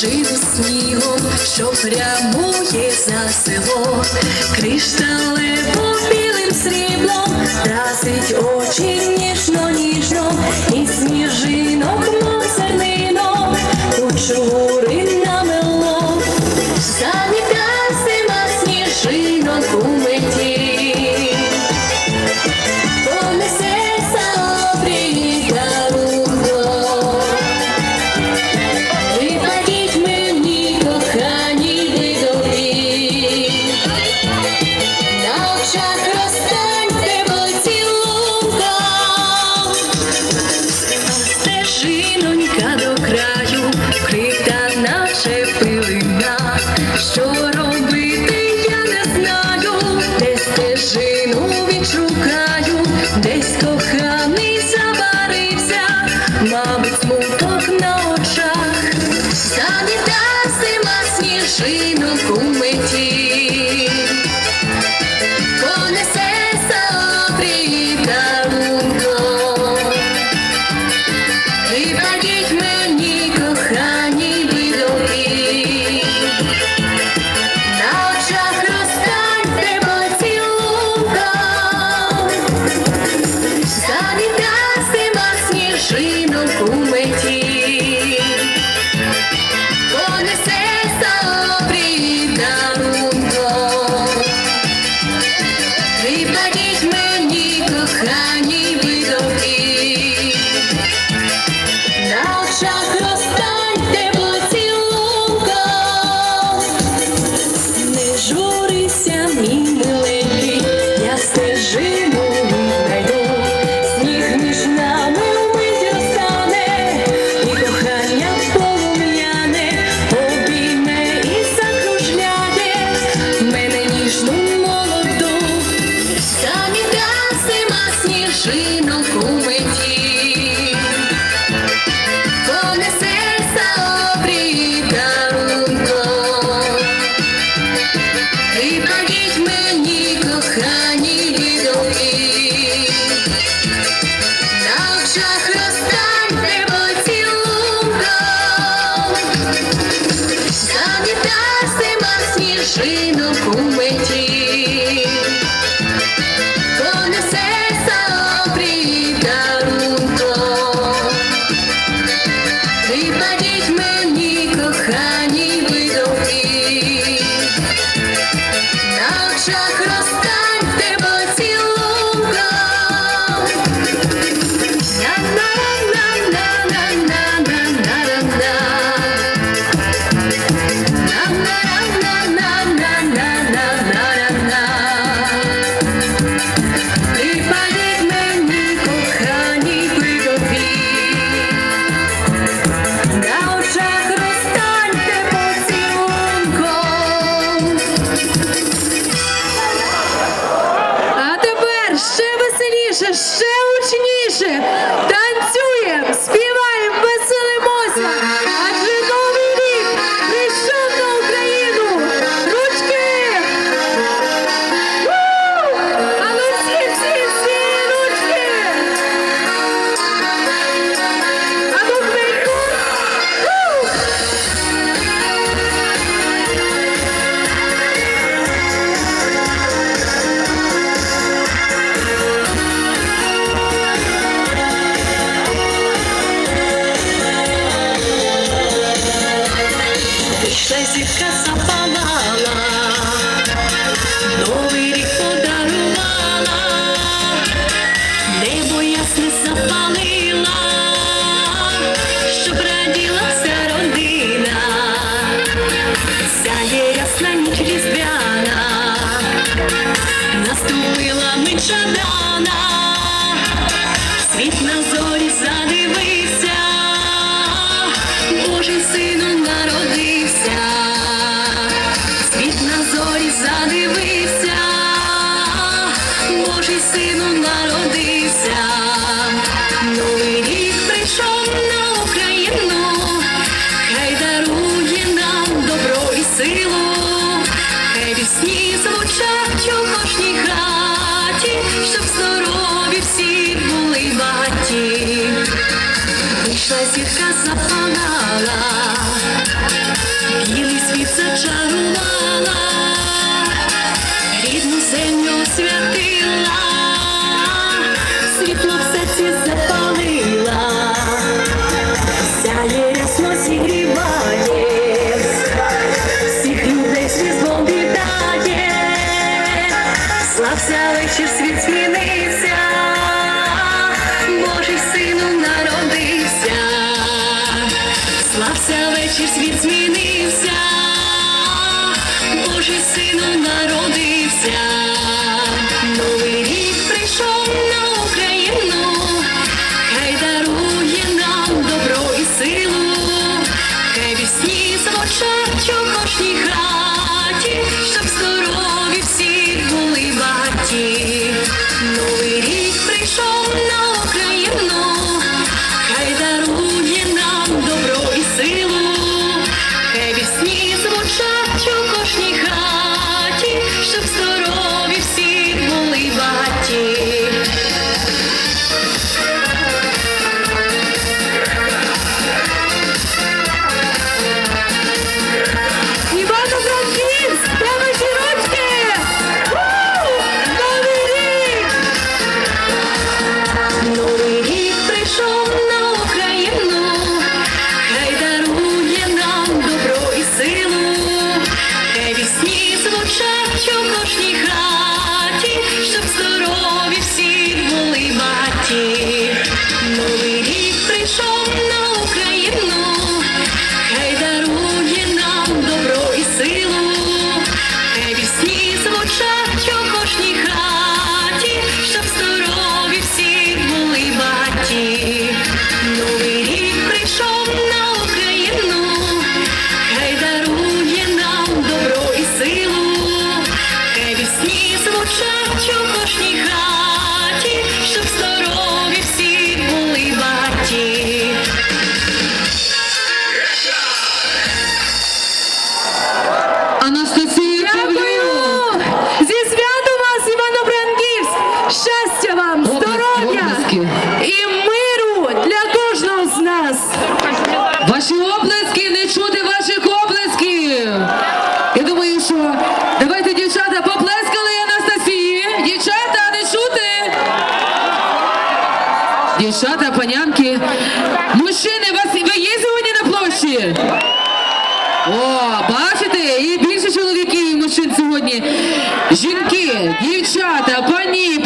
Жив снігом, що прямує за село, Кришталево білим сріблом, красить очі. sweet. Liberdade. гучніше, ще гучніше. Божим сином народився, світ на зорі задивився, Божий сином народився, новий рік прийшов на Україну, хай дарує нам добро і силу, хай пісні звучать у кожній хаті, щоб здорові всі були батьки. Перша зірка запалала. Божий сином народився. you. ваші облески, не чути ваших облесків. Я думаю, що давайте, дівчата, поплескали Анастасії. Дівчата, не чути. Дівчата, панянки. Мужчини, вас ви є сьогодні на площі? О, бачите, і більше чоловіків і мужчин сьогодні. Жінки, дівчата, пані.